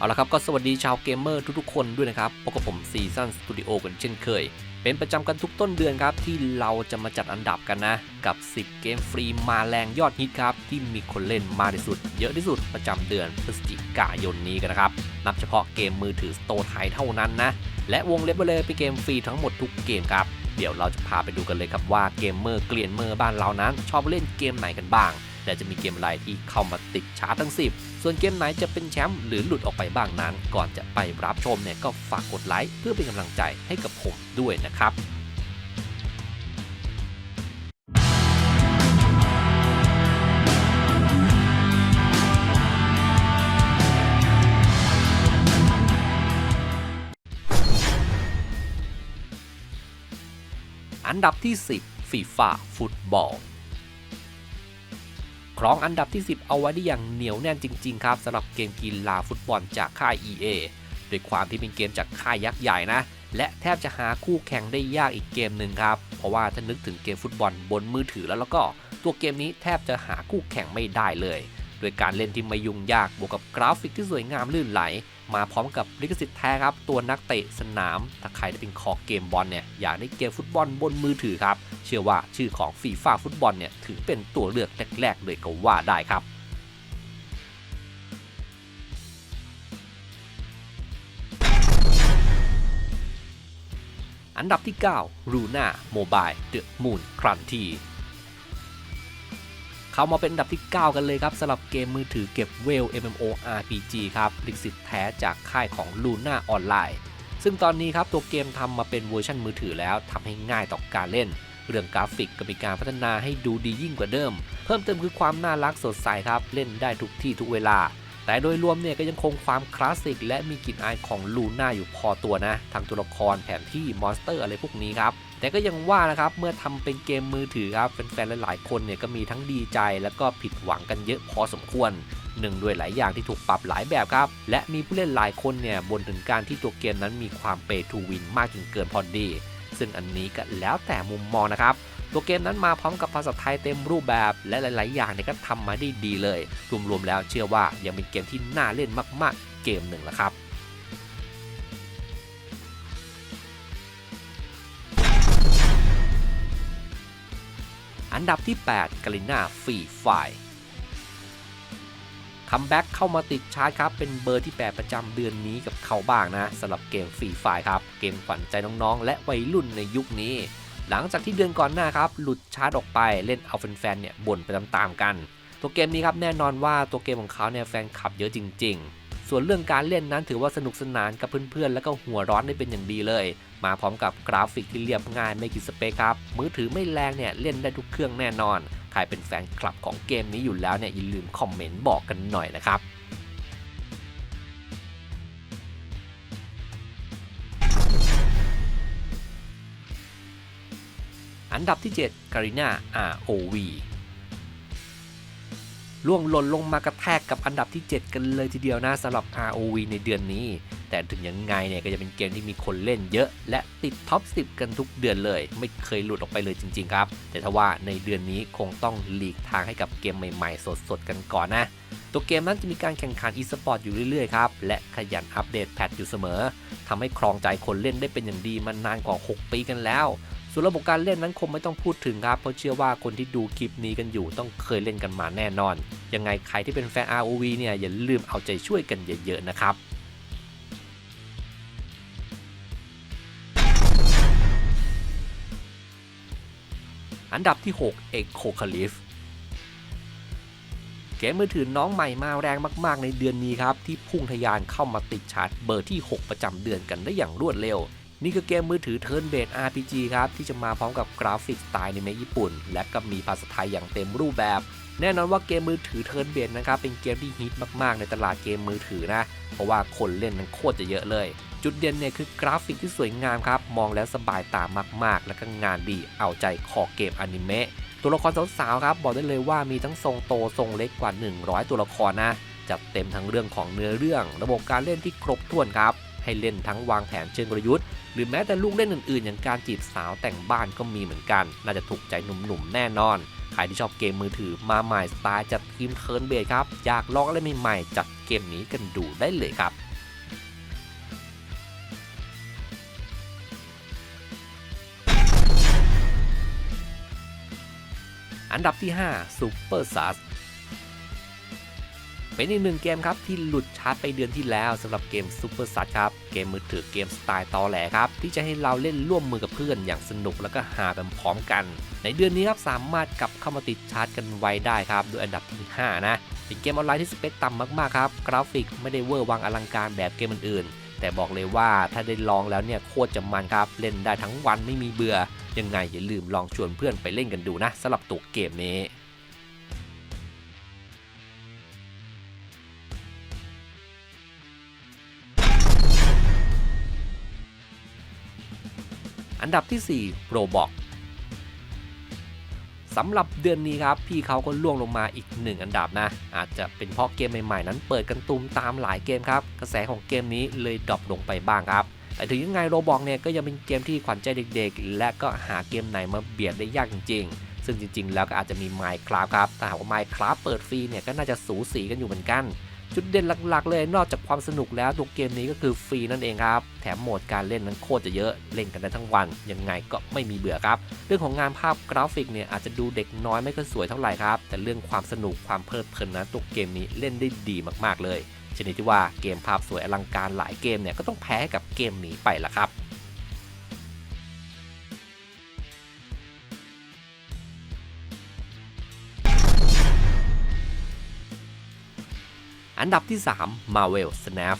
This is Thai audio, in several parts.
เอาละครับก็สวัสดีชาวเกมเมอร์ทุกๆคนด้วยนะครับพบกับผมซีซันสตูดิโอกันเช่นเคย เป็นประจำกันทุกต้นเดือนครับ ที่เราจะมาจัดอันดับกันนะ กับ 10 เกมฟรีมาแรงยอดฮิตครับ ที่มีคนเล่นมากที่สุด เยอะที่สุดประจำเดือนพฤศจิกายนนี้กันนะครับ นับเฉพาะเกมมือถือสโตร์ไทยเท่านั้นนะ และวงเล็บไปเลยเป็นเกมฟรีทั้งหมดทุกเกมครับเดี๋ยวเราจะพาไปดูกันเลยครับว่าเกมเมอร์เกลียนเมอร์บ้านเรานั้น ชอบเล่นเกมไหนกันบ้าง และจะมีเกมอะไรที่เข้ามาติดชาร์ตทั้ง 10 ส่วนเกมไหนจะเป็นแชมป์หรือหลุดออกไปบ้างนั้น ก่อนจะไปรับชมเนี่ยก็ฝากกดไลค์เพื่อเป็นกำลังใจให้กับผมด้วยนะครับอันดับที่ 10ฟีฟ่าฟุตบอล ครองอันดับที่ 10 เอาไว้ได้อย่างเหนียวแน่นจริง ๆ ครับสำหรับเกมกีฬาฟุตบอลจากค่าย EA ด้วยความที่เป็นเกมจากค่ายยักษ์ใหญ่นะ และแทบจะหาคู่แข่งได้ยากอีกเกมหนึ่งครับ เพราะว่าถ้านึกถึงเกมฟุตบอลบนมือถือแล้วแล้วก็ ตัวเกมนี้แทบจะหาคู่แข่งไม่ได้เลย โดยการเล่นที่ไม่ยุ่งยากบวกกับกราฟิกที่สวยงามลื่นไหล มาพร้อมกับลิขสิทธิ์แท้ครับ ตัวนักเตะสนาม ถ้าใครที่เป็นคอเกมบอลเนี่ยอยากได้เกมฟุตบอลบนมือถือครับ เชื่อว่าชื่อของฟีฟ่าฟุตบอลเนี่ยถือเป็นตัวเลือกแรกๆเลยก็ว่าได้ครับอันดับที่9รูน่าโมบาย เขามาเป็นอันดับที่ 9 กันเลยครับสำหรับเกมมือถือเก็บเวล MMORPG ครับลิขสิทธิ์แท้จากค่ายของ Luna Online ซึ่งตอนนี้ครับตัวเกมทำมาเป็นเวอร์ชันมือถือแล้วทำให้ง่ายต่อการเล่น เรื่องกราฟิกก็มีการพัฒนาให้ดูดียิ่งกว่าเดิม เพิ่มเติมคือความน่ารักสดใสครับ เล่นได้ทุกที่ทุกเวลา แต่โดยรวมเนี่ยก็ยังคงความคลาสสิกและมีกลิ่นอายของลูน่าอยู่พอตัวนะทั้งตัวละครแผนที่มอนสเตอร์อะไรพวกนี้ครับแต่ก็ยังว่านะครับเมื่อทำเป็นเกมมือถือครับแฟนๆหลายๆคนเนี่ยก็มีทั้งดีใจแล้วก็ผิดหวังกันเยอะพอสมควรหนึ่งด้วยหลายอย่างที่ถูกปรับหลายแบบครับ และมีผู้เล่นหลายคนเนี่ยบนถึงการที่ตัวเกมนั้นมีความเปทูวินมากจนเกินพอดี ซึ่งอันนี้ก็แล้วแต่มุมมองนะครับ ตัวเกมนั้นมาพร้อมกับภาษาไทยเต็มรูปแบบและหลาย ๆ อย่างเนี่ยก็ทำมาได้ดีเลย รวม ๆ แล้วเชื่อว่ายังเป็นเกมที่น่าเล่นมาก ๆ เกมหนึ่งละครับอันดับที่ 8กาลิน่าฟรีไฟคัมแบ็กเข้ามาติดชาร์ตครับ เป็นเบอร์ที่ 8 ประจำเดือนนี้กับเขาบ้างนะสำหรับเกมฟรีไฟครับ เกมขวัญใจน้อง ๆ และวัยรุ่นในยุคนี้ หลังจากที่เดือนก่อนหน้าครับ หลุดชาร์ตออกไปเล่นเอาแฟนๆเนี่ยบ่นไปตามๆกัน ตัวเกมนี้ครับแน่นอนว่าตัวเกมของเขาเนี่ยแฟนคลับเยอะจริง ๆ ส่วนเรื่องการเล่นนั้นถือว่าสนุกสนานกับเพื่อนๆ แล้วก็หัวร้อนได้เป็นอย่างดีเลย มาพร้อมกับกราฟิกที่เรียบง่ายไม่กี่สเปคครับ มือถือไม่แรงเนี่ยเล่นได้ทุกเครื่องแน่นอน ใครเป็นแฟนคลับของเกมนี้อยู่แล้วเนี่ยอย่าลืมคอมเมนต์บอกกันหน่อยนะครับ อันดับที่ 7 Garena ROV ล่วงหล่นลงมากระแทกกับอันดับที่ 7 กันเลยทีเดียวนะสำหรับ ROV ในเดือนนี้ แต่ถึงยังไงเนี่ยก็จะเป็นเกมที่มีคนเล่นเยอะ และติดท็อป 10 กันทุกเดือนเลย ไม่เคยหลุดออกไปเลยจริง ๆ ครับ แต่ถ้าว่าในเดือนนี้คงต้องหลีกทางให้กับเกมใหม่ๆ สดๆ กันก่อนนะ ตัวเกมนั้นจะมีการแข่งขัน e-sport อยู่เรื่อยๆ ครับ และขยันอัปเดตแพทอยู่เสมอทำให้ครองใจคนเล่นได้เป็นอย่างดีมานานกว่า 6 ปีกันแล้ว ส่วนระบบการเล่นนั้นคงไม่ต้องพูดถึงครับ เพราะเชื่อว่าคนที่ดูคลิปนี้กันอยู่ต้องเคยเล่นกันมาแน่นอน ยังไงใครที่เป็นแฟน ROV เนี่ยอย่าลืมเอาใจช่วยกันเยอะๆนะครับอันดับที่6 Echo Caliph เกมมือถือน้องใหม่มาแรงมาก ๆ ในเดือนนี้ครับ ที่พุ่งทะยานเข้ามาติดชาร์ตเบอร์ที่ 6 ประจำเดือนกันได้อย่างรวดเร็ว นี่คือเกมมือถือเทิร์นเบส RPG ครับ ที่จะมาพร้อมกับกราฟิกสไตล์ในเมญี่ปุ่น และก็มีภาษาไทยอย่างเต็มรูปแบบ แน่นอนว่าเกมมือถือเทิร์นเบสนะครับ เป็นเกมที่ฮิตมากๆ ในตลาดเกมมือถือนะ เพราะว่าคนเล่นนั้นโคตรจะเยอะเลย จุดเด่นเนี่ยคือกราฟิกที่สวยงามครับ มองแล้วสบายตามากๆ และก็งานดีเอาใจคอเกมอนิเมะตัวละครสาวๆครับบอกได้เลยว่ามีทั้งทรงโตทรงเล็กกว่า 100 ตัวละครนะจัดเต็มทั้งเรื่องของเนื้อเรื่อง ระบบการเล่นที่ครบถ้วนครับ ให้เล่นทั้งวางแผนเชิงกลยุทธ์ หรือแม้แต่ลูกเล่นอื่นๆ อย่างการจีบสาวแต่งบ้านก็มีเหมือนกัน น่าจะถูกใจหนุ่มๆแน่นอน ใครที่ชอบเกมมือถือมาใหม่สไตล์จัดทีมเทิร์นเบสครับ อยากลองอะไรใหม่ๆจัดเกมนี้กันดูได้เลยครับอันดับที่ 5 Super s a s เป็นอีกหนึ่งเกมครับที่หลุดชาร์ตไปเดือนที่แล้วสำหรับเกม Super s a s ครับ เกมมือถือเกมสไตล์ตอแหลครับ ที่จะให้เราเล่นร่วมมือกับเพื่อนอย่างสนุกแล้วก็หาไปพร้อมกัน ในเดือนนี้ครับสามารถกลับเข้ามาติดชาร์ตกันไว้ได้ครับโดยอันดับที่ 5 นะ เป็นเกมออนไลน์ที่สเปคต่ำมากๆครับกราฟิกไม่ได้เวอร์วังอลังการแบบเกมอื่นๆแต่บอกเลยว่าถ้าได้ลองแล้วเนี่ยโคตรจะมันครับ เล่นได้ทั้งวันไม่มีเบื่อ ยังไงอย่าลืมลองชวนเพื่อนไปเล่นกันดูนะสำหรับตัวเกมนี้ อันดับที่ 4 Roblox สำหรับเดือนนี้ครับ พี่เขาก็ล่วงลงมาอีกหนึ่งอันดับนะ อาจจะเป็นเพราะเกมใหม่ๆ นั้นเปิดกันตูมตามหลายเกมครับ กระแสของเกมนี้เลยดรอปลงไปบ้างครับ แต่ถึงยังไงโรบอกเนี่ยก็ยังเป็นเกมที่ขวัญใจเด็กๆ และก็หาเกมไหนมาเบียดได้ยากจริงๆ ซึ่งจริงๆ แล้วก็อาจจะมี Minecraft ครับแต่หากว่า Minecraft เปิดฟรีเนี่ยก็น่าจะสูสีกันอยู่เหมือนกัน จุดเด่นหลักๆ เลยนอกจากความสนุกแล้วตัวเกมนี้ก็คือฟรีนั่นเองครับ แถมโหมดการเล่นนั้นโคตรจะเยอะเล่นกันได้ทั้งวัน ยังไงก็ไม่มีเบื่อครับ เรื่องของงานภาพกราฟิกเนี่ยอาจจะดูเด็กน้อยไม่ค่อยสวยเท่าไหร่ครับ แต่เรื่องความสนุกความเพลิดเพลินนั้นตัวเกมนี้เล่นได้ดีมากๆเลยชนิดที่ว่าเกมภาพสวยอลังการหลายเกมเนี่ยก็ต้องแพ้กับเกมนี้ไปละครับ อันดับที่ 3 Marvel Snap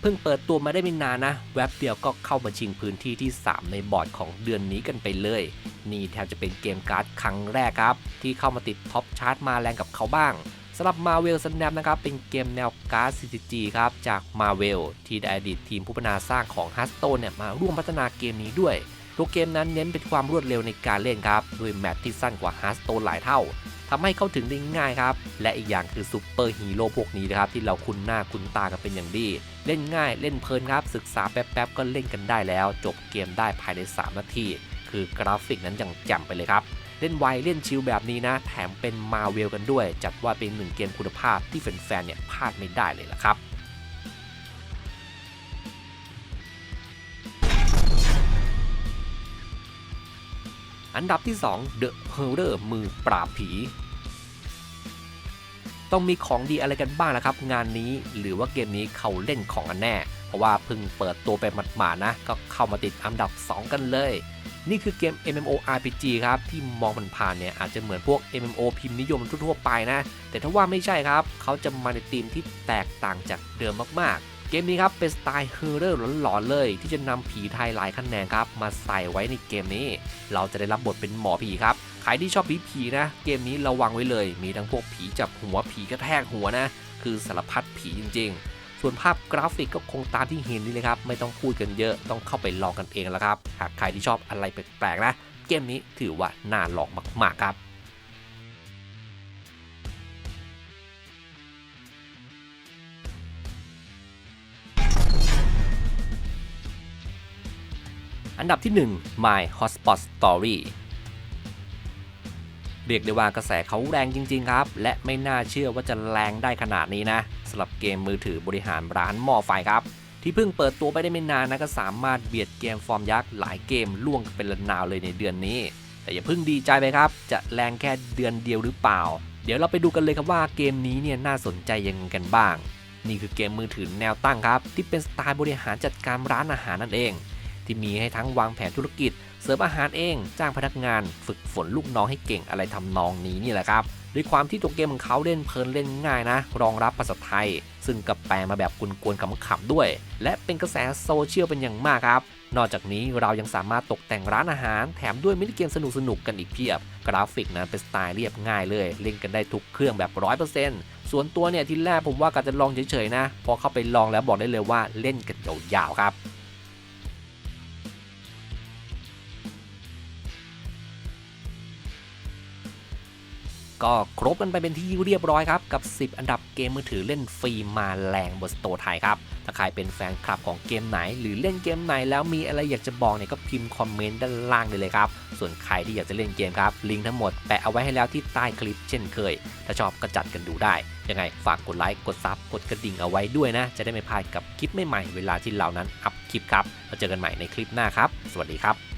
เพิ่งเปิดตัวมาได้ไม่นานนะ แว็บเดียวก็เข้ามาชิงพื้นที่ที่ 3 ในบอร์ดของเดือนนี้กันไปเลย นี่แทบจะเป็นเกมการ์ดครั้งแรกครับ ที่เข้ามาติดท็อปชาร์ตมาแรงกับเขาบ้างสำหรับ Marvel Snap นะครับ เป็นเกมแนวการ์ด CCG ครับ จาก Marvel ที่ได้อดีตทีมผู้พัฒนาสร้างของ h e a r t s t o n e เนี่ยมาร่วมพัฒนาเกมนี้ด้วยตัวเกมนั้นเน้นเป็นความรวดเร็วในการเล่นครับ ด้วยแมปที่สั้นกว่า h e a r t s t o n e หลายเท่า ทำให้เข้าถึงได้ง่ายครับ และอีกอย่างคือซูเปอร์ฮีโร่พวกนี้นะครับที่เราคุ้นหน้าคุ้นตากันเป็นอย่างดี เล่นง่ายเล่นเพลินครับศึกษาแป๊บๆก็เล่นกันได้แล้ว จบเกมได้ภายใน 3 นาที คือกราฟิกนั้นยังแจ่มไปเลยครับ เล่นไวเล่นชิลแบบนี้นะ แถมเป็นมาเวลกันด้วย จัดว่าเป็นหนึ่งเกมคุณภาพที่แฟนๆเนี่ยพลาดไม่ได้เลยละครับอันดับที่ 2 The Horror มือปราบผี ต้องมีของดีอะไรกันบ้างนะครับ งานนี้หรือว่าเกมนี้เขาเล่นของกันแน่ เพราะว่าเพิ่งเปิดตัวไปหมาดๆนะ ก็เข้ามาติดอันดับ 2 กันเลย นี่คือเกม MMORPG ครับ ที่มองมันผ่านเนี่ยอาจจะเหมือนพวก MMO พิมพ์นิยมทั่วๆไปนะ แต่ถ้าว่าไม่ใช่ครับ เขาจะมาในธีมที่แตกต่างจากเดิมมากๆเกมนี้ครับเป็นสไตล์เฮอร์เรอร์หลอนๆเลย ที่จะนำผีไทยหลายคะแนนครับ มาใส่ไว้ในเกมนี้ เราจะได้รับบทเป็นหมอผีครับ ใครที่ชอบผีผีๆนะ เกมนี้ระวังไว้เลย มีทั้งพวกผีจับหัวผีกระแทกหัวนะ คือสารพัดผีจริง ๆ ส่วนภาพกราฟิกก็คงตามที่เห็นนี่เลยครับ ไม่ต้องพูดกันเยอะต้องเข้าไปลองกันเองแล้วครับ หากใครที่ชอบอะไรแปลกๆนะ เกมนี้ถือว่าน่าลองมากๆครับอันดับที่ 1 My Hotspot Story เรียกได้ว่ากระแสเขาแรงจริง ๆ ครับ และไม่น่าเชื่อว่าจะแรงได้ขนาดนี้นะสำหรับเกมมือถือบริหารร้านหม้อไฟครับ ที่เพิ่งเปิดตัวไปได้ไม่นานนะก็สามารถเบียดเกมฟอร์มยักษ์หลายเกมล่วงเป็นระนาวเลยในเดือนนี้ แต่อย่าเพิ่งดีใจไปครับ จะแรงแค่เดือนเดียวหรือเปล่า เดี๋ยวเราไปดูกันเลยครับว่าเกมนี้เนี่ยน่าสนใจยังไงกันบ้าง นี่คือเกมมือถือแนวตั้งครับ ที่เป็นสไตล์บริหารจัดการร้านอาหารนั่นเอง ที่มีให้ทั้งวางแผนธุรกิจ เสิร์ฟอาหารเอง จ้างพนักงาน ฝึกฝนลูกน้องให้เก่งอะไรทำนองนี้นี่แหละครับ ด้วยความที่ตัวเกมของเขาเล่นเพลินเล่นง่ายนะ รองรับภาษาไทย ซึ่งกับแปลมาแบบกวนๆขำๆด้วย และเป็นกระแสโซเชียลเป็นอย่างมากครับนอกจากนี้เรายังสามารถตกแต่งร้านอาหาร แถมด้วยมินิเกมสนุกๆกันอีกเพียบ กราฟิกนะเป็นสไตล์เรียบง่ายเลย เล่นกันได้ทุกเครื่องแบบ 100%ส่วนตัวเนี่ยที่แรกผมว่าก็จะลองเฉยๆนะ พอเข้าไปลองแล้วบอกได้เลยว่าเล่นกันยาวๆครับ ก็ครบกันไปเป็นที่เรียบร้อยครับ กับ 10 อันดับเกมมือถือเล่นฟรีมาแรงบนสโตร์ไทยครับ ถ้าใครเป็นแฟนคลับของเกมไหน หรือเล่นเกมไหนแล้วมีอะไรอยากจะบอกเนี่ยก็พิมพ์คอมเมนต์ด้านล่างได้เลยครับ ส่วนใครที่อยากจะเล่นเกมครับ ลิงก์ทั้งหมดแปะเอาไว้ให้แล้วที่ใต้คลิปเช่นเคย ถ้าชอบก็จัดกันดูได้ ยังไงฝากกดไลค์กดซับกดกระดิ่งเอาไว้ด้วยนะ จะได้ไม่พลาดกับคลิปใหม่ๆเวลาที่เรานั้นอัพคลิปครับมาเจอกันใหม่ในคลิปหน้าครับ สวัสดีครับ